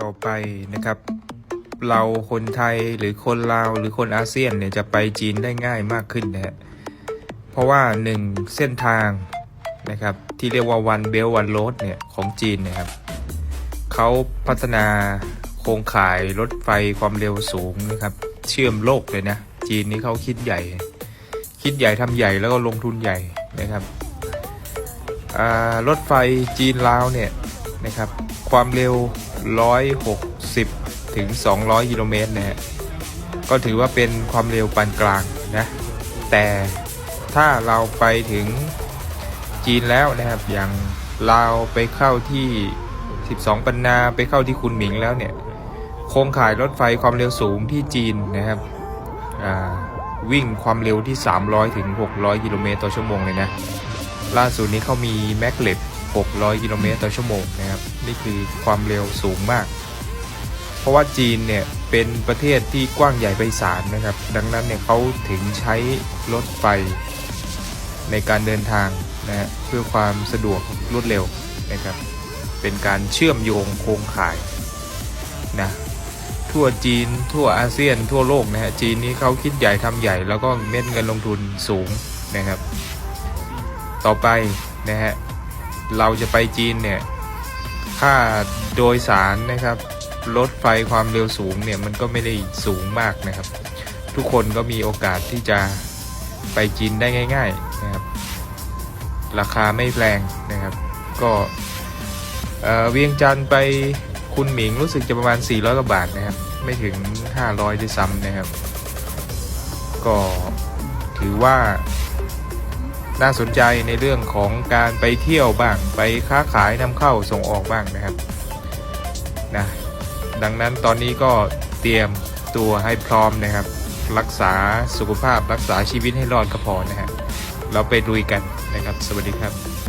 ต่อไปนะครับ เราคนไทยหรือคนลาวหรือคนอาเซียนเนี่ยจะไปจีนได้ง่ายมากขึ้นนะฮะเพราะว่าหนึ่งเส้นทางนะครับที่เรียกว่า one belt one road เนี่ยของจีนนะครับเขาพัฒนาโครงข่ายรถไฟความเร็วสูงนะครับ เชื่อมโลกเลยนะ จีนนี่เขาคิดใหญ่ คิดใหญ่ทำใหญ่แล้วก็ลงทุนใหญ่นะครับรถไฟจีนลาวเนี่ย นะครับ ความเร็ว 160 ถึง 200 กิโลเมตรนะฮะก็ถือว่าเป็นความเร็วปานกลางนะ แต่ถ้าเราไปถึงจีนแล้วนะครับ อย่างลาไปเข้าที่ 12 ปันนาไปเข้าที่คุนหมิงแล้วเนี่ย โครงข่ายรถไฟความเร็วสูงที่จีนนะครับวิ่งความเร็วที่ 300 ถึง 600 กิโลเมตรต่อชั่วโมงเลยนะ ล่าสุดนี้เขามีแม็กเลต 600 กิโลเมตรต่อชั่วโมงนะครับ นี่คือความเร็วสูงมาก เพราะว่าจีนเนี่ยเป็นประเทศที่กว้างใหญ่ไพศาลนะครับ ดังนั้นเนี่ยเขาถึงใช้รถไฟในการเดินทางนะฮะเพื่อความสะดวกรวดเร็วนะครับ เป็นการเชื่อมโยงโครงข่ายนะทั่วจีนทั่วอาเซียนทั่วโลกนะฮะจีนนี้เขาคิดใหญ่ทำใหญ่แล้วก็เม็ดเงินลงทุนสูงนะครับ ต่อไปนะฮะ เราจะไปจีนเนี่ย ค่าโดยสารนะครับ รถไฟความเร็วสูงเนี่ยมันก็ไม่ได้สูงมากนะครับ ทุกคนก็มีโอกาสที่จะไปจีนได้ง่าย ๆนะครับ ราคาไม่แพงนะครับ ก็เวียงจันทร์ไปคุณหมิงรู้สึกจะประมาณ 400กว่าบาทนะครับ ไม่ถึง 500ด้วยซ้ำนะครับ ก็ถือว่า น่าสนใจในเรื่องของการไปเที่ยวบ้างไปค้าขายนำเข้าส่งออกบ้างนะครับนะดังนั้นตอนนี้ก็เตรียมตัวให้พร้อมนะครับ รักษาสุขภาพรักษาชีวิตให้รอดก็พอนะฮะเราไปดุยกันนะครับ สวัสดีครับ